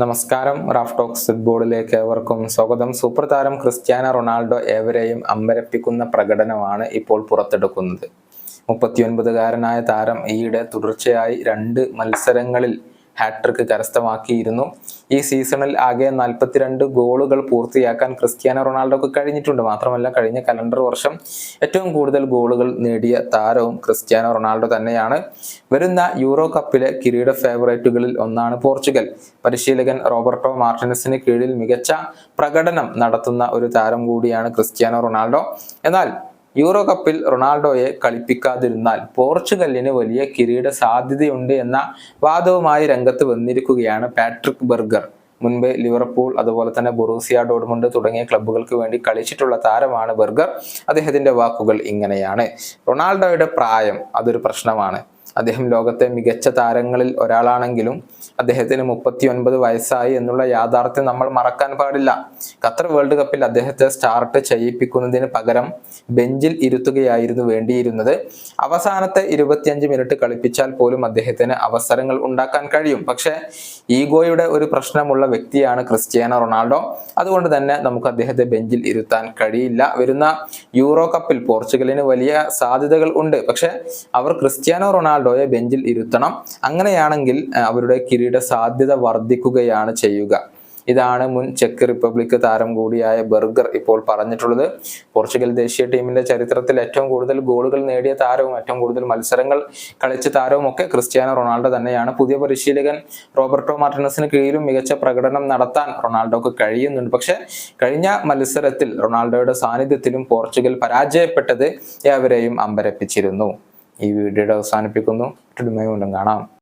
നമസ്കാരം Raf talks ഫുട്ബോളിലേക്ക് ഏവർക്കും സ്വാഗതം. സൂപ്പർ താരം ക്രിസ്ത്യാനോ റൊണാൾഡോ ഏവരെയും അമ്പരപ്പിക്കുന്ന പ്രകടനമാണ് ഇപ്പോൾ പുറത്തെടുക്കുന്നത്. മുപ്പത്തിയൊൻപതുകാരനായ താരം ഈയിടെ തുടർച്ചയായി രണ്ട് മത്സരങ്ങളിൽ ഹാട്രിക്ക് കരസ്ഥമാക്കിയിരുന്നു. ഈ സീസണിൽ ആകെ നാൽപ്പത്തിരണ്ട് ഗോളുകൾ പൂർത്തിയാക്കാൻ ക്രിസ്ത്യാനോ റൊണാൾഡോക്ക് കഴിഞ്ഞിട്ടുണ്ട്. മാത്രമല്ല കഴിഞ്ഞ കലണ്ടർ വർഷം ഏറ്റവും കൂടുതൽ ഗോളുകൾ നേടിയ താരവും ക്രിസ്ത്യാനോ റൊണാൾഡോ തന്നെയാണ്. വരുന്ന യൂറോ കപ്പിലെ കിരീട ഫേവറേറ്റുകളിൽ ഒന്നാണ് പോർച്ചുഗൽ. പരിശീലകൻ റോബർട്ടോ മാർട്ടിനസിന് കീഴിൽ മികച്ച പ്രകടനം നടത്തുന്ന ഒരു താരം കൂടിയാണ് ക്രിസ്ത്യാനോ റൊണാൾഡോ. എന്നാൽ യൂറോ കപ്പിൽ റൊണാൾഡോയെ കളിപ്പിക്കാതിരുന്നാൽ പോർച്ചുഗലിന് വലിയ കിരീട സാധ്യതയുണ്ട് എന്ന വാദവുമായി രംഗത്ത് വന്നിരിക്കുകയാണ് പാട്രിക് ബർഗർ. മുൻപ് ലിവർപൂൾ അതുപോലെ തന്നെ ബൊറൂസിയ ഡോർമുണ്ട് തുടങ്ങിയ ക്ലബ്ബുകൾക്ക് വേണ്ടി കളിച്ചിട്ടുള്ള താരമാണ് ബർഗർ. അദ്ദേഹത്തിന്റെ വാക്കുകൾ ഇങ്ങനെയാണ്. റൊണാൾഡോയുടെ പ്രായം അതൊരു പ്രശ്നമാണ്. അദ്ദേഹം ലോകത്തെ മികച്ച താരങ്ങളിൽ ഒരാളാണെങ്കിലും അദ്ദേഹത്തിന് മുപ്പത്തി ഒൻപത് വയസ്സായി എന്നുള്ള യാഥാർത്ഥ്യം നമ്മൾ മറക്കാൻ പാടില്ല. ഖത്തർ വേൾഡ് കപ്പിൽ അദ്ദേഹത്തെ സ്റ്റാർട്ട് ചെയ്യിപ്പിക്കുന്നതിന് പകരം ബെഞ്ചിൽ ഇരുത്തുകയായിരുന്നു വേണ്ടിയിരുന്നത്. അവസാനത്തെ ഇരുപത്തിയഞ്ച് മിനിറ്റ് കളിപ്പിച്ചാൽ പോലും അദ്ദേഹത്തിന് അവസരങ്ങൾ ഉണ്ടാക്കാൻ കഴിയും. പക്ഷേ ഈഗോയുടെ ഒരു പ്രശ്നമുള്ള വ്യക്തിയാണ് ക്രിസ്ത്യാനോ റൊണാൾഡോ. അതുകൊണ്ട് തന്നെ നമുക്ക് അദ്ദേഹത്തെ ബെഞ്ചിൽ ഇരുത്താൻ കഴിയില്ല. വരുന്ന യൂറോ കപ്പിൽ പോർച്ചുഗലിന് വലിയ സാധ്യതകൾ ഉണ്ട്. പക്ഷെ അവർ ക്രിസ്ത്യാനോ റൊണാൾഡോയെ ബെഞ്ചിൽ ഇരുത്തണം. അങ്ങനെയാണെങ്കിൽ അവരുടെ കിരീട സാധ്യത വർദ്ധിക്കുകയാണ് ചെയ്യുക. ഇതാണ് മുൻ ചെക്ക് റിപ്പബ്ലിക് താരം കൂടിയായ ബെർഗർ ഇപ്പോൾ പറഞ്ഞിട്ടുള്ളത്. പോർച്ചുഗൽ ദേശീയ ടീമിന്റെ ചരിത്രത്തിൽ ഏറ്റവും കൂടുതൽ ഗോളുകൾ നേടിയ താരവും ഏറ്റവും കൂടുതൽ മത്സരങ്ങൾ കളിച്ച താരവും ഒക്കെ ക്രിസ്ത്യാനോ റൊണാൾഡോ തന്നെയാണ്. പുതിയ പരിശീലകൻ റോബർട്ടോ മാർട്ടിനസിന് കീഴിലും മികച്ച പ്രകടനം നടത്താൻ റൊണാൾഡോക്ക് കഴിയുന്നുണ്ട്. പക്ഷെ കഴിഞ്ഞ മത്സരത്തിൽ റൊണാൾഡോയുടെ സാന്നിധ്യത്തിലും പോർച്ചുഗൽ പരാജയപ്പെട്ടത് ഏവരെയും അമ്പരപ്പിച്ചിരുന്നു. ഈ വീഡിയോയുടെ അവസാനിപ്പിക്കുന്നു. മറ്റൊരു കാണാം.